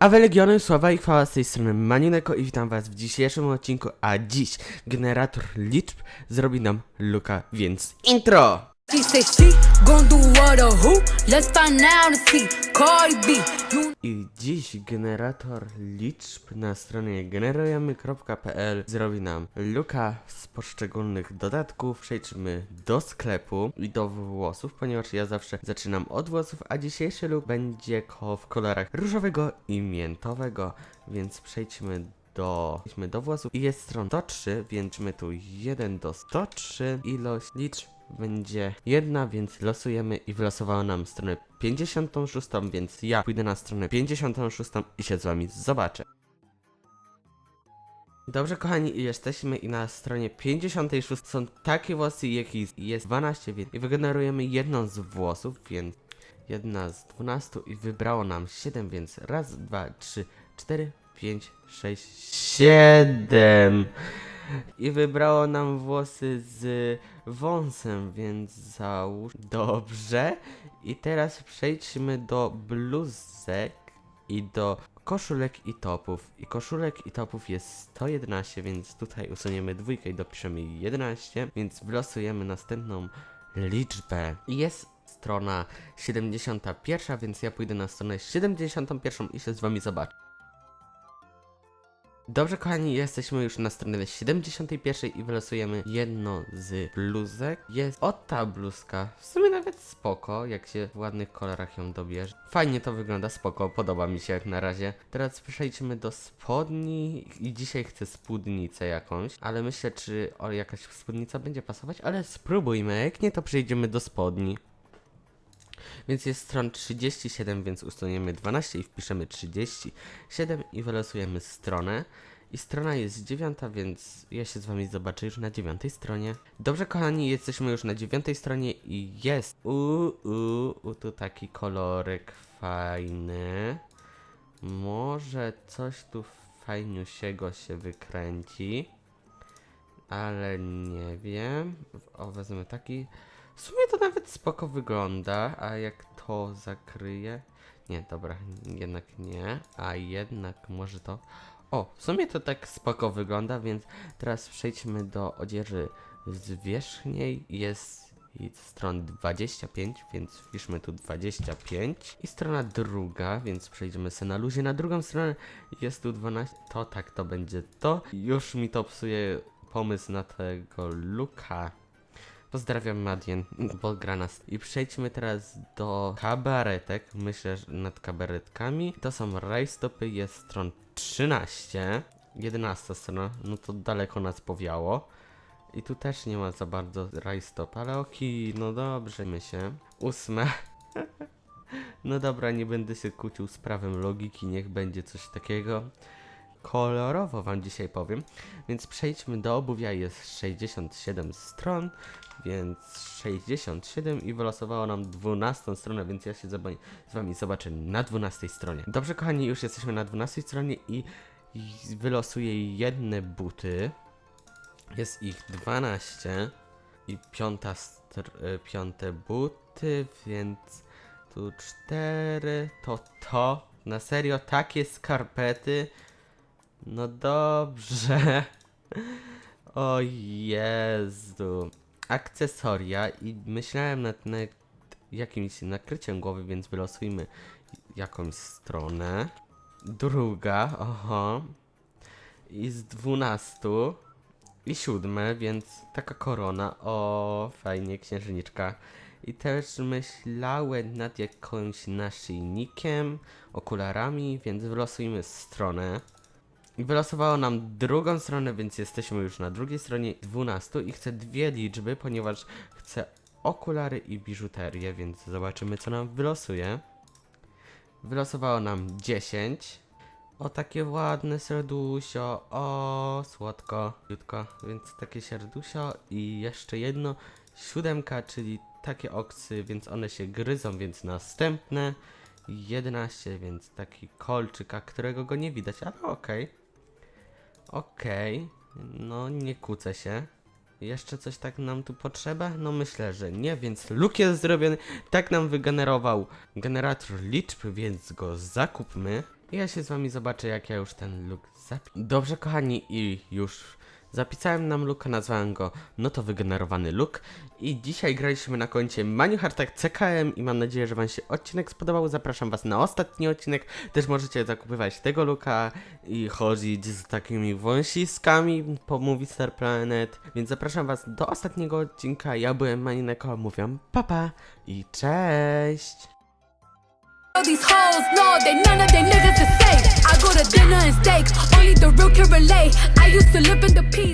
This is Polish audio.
A wy Legiony, sława i chwała z tej strony Maniuneko i witam was w dzisiejszym odcinku, a dziś generator liczb zrobi nam Luka, więc intro! I dziś generator liczb na stronie generujemy.pl zrobi nam luka z poszczególnych dodatków. Przejdźmy do sklepu i do włosów, ponieważ ja zawsze zaczynam od włosów, a dzisiejszy look będzie w kolorach różowego i miętowego, więc przejdźmy do, przejdźmy do włosów. I jest stron 103, więc my tu 1 do 103, ilość liczb będzie jedna, więc losujemy i wylosowało nam stronę 56, więc ja pójdę na stronę 56 i się z wami zobaczę. Dobrze kochani, jesteśmy i na stronie 56 są takie włosy, jakich jest 12, więc i wygenerujemy jedną z włosów, więc jedna z 12 i wybrało nam 7, więc raz, dwa, trzy, cztery, pięć, sześć, siedem. I wybrało nam włosy z wąsem, więc załóż. Dobrze. I teraz przejdźmy do bluzek i do koszulek i topów. I koszulek i topów jest 111, więc tutaj usuniemy dwójkę i dopiszemy 11, więc wylosujemy następną liczbę. I jest strona 71, więc ja pójdę na stronę 71 i się z wami zobaczę. Dobrze, kochani, jesteśmy już na stronie 71 i wylosujemy jedno z bluzek. Jest o ta bluzka. W sumie nawet spoko, jak się w ładnych kolorach ją dobierze. Fajnie to wygląda, spoko, podoba mi się jak na razie. Teraz przejdźmy do spodni i dzisiaj chcę spódnicę jakąś, ale myślę, czy o, jakaś spódnica będzie pasować, ale spróbujmy, jak nie to przejdziemy do spodni. Więc jest stron 37, więc usuniemy 12 i wpiszemy 37 i wylosujemy stronę. I strona jest dziewiąta, więc ja się z wami zobaczę już na dziewiątej stronie. Dobrze, kochani, jesteśmy już na dziewiątej stronie i jest u, u, tu taki kolorek fajny. Może coś tu fajniusiego się wykręci. Ale nie wiem. O, wezmę taki. W sumie to nawet spoko wygląda, a jak to zakryje... Nie, dobra, jednak nie, a jednak może to... O, w sumie to tak spoko wygląda, więc teraz przejdźmy do odzieży zwierzchniej. Jest stron 25, więc wpiszmy tu 25. I strona druga, więc przejdziemy sobie na luzie. Na drugą stronę jest tu 12. To tak, to będzie to. Już mi to psuje pomysł na tego looka. Pozdrawiam Madien, bo gra nas. I przejdźmy teraz do kabaretek. Myślę, że nad kabaretkami. To są rajstopy, jest stron 13. 11 strona, no to daleko nas powiało. I tu też nie ma za bardzo rajstop, ale oki, no dobrze my się. Ósme. no dobra, nie będę się kłócił z prawem logiki, niech będzie coś takiego. Kolorowo wam dzisiaj powiem. Więc przejdźmy do obuwia, jest 67 stron, więc 67 i wylosowało nam 12 stronę, więc ja się z wami zobaczę na 12 stronie. Dobrze kochani, już jesteśmy na 12 stronie i, wylosuję jedne buty. Jest ich 12 i piąta y, piąte buty, więc tu 4, to to. Na serio, takie skarpety. No dobrze. O Jezu. Akcesoria i myślałem nad, jakimś nakryciem głowy, więc wylosujmy jakąś stronę. Druga, oho. I z dwunastu. I siódme, więc taka korona. O, fajnie, księżniczka. I też myślałem nad jakimś naszyjnikiem, okularami, więc wylosujmy stronę. Wylosowało nam drugą stronę, więc jesteśmy już na drugiej stronie 12 i chcę dwie liczby, ponieważ chcę okulary i biżuterię, więc zobaczymy co nam wylosuje. Wylosowało nam 10. O takie ładne serdusia, o słodko, jutko, więc takie serdusia i jeszcze jedno siódemka, czyli takie oksy, więc one się gryzą, więc następne 11, więc taki kolczyk, a którego go nie widać, ale okej. Okej, no nie kłócę się. Jeszcze coś tak nam tu potrzeba? No myślę, że nie, więc luk jest zrobiony. Tak nam wygenerował generator liczb, więc go zakupmy. Ja się z wami zobaczę, jak ja już ten look zapi... Dobrze, kochani, i już zapisałem nam looka, nazwałem go No to wygenerowany look. I dzisiaj graliśmy na koncie Maniuhartak CKM i mam nadzieję, że wam się odcinek spodobał. Zapraszam was na ostatni odcinek. Też możecie zakupywać tego looka i chodzić z takimi wąsiskami po Movie Star Planet. Więc zapraszam was do ostatniego odcinka. Ja byłem Manineko, mówią papa i cześć! All these hoes know that none of their niggas are safe. I go to dinner and steak, only the real can relate. I used to live in the peace.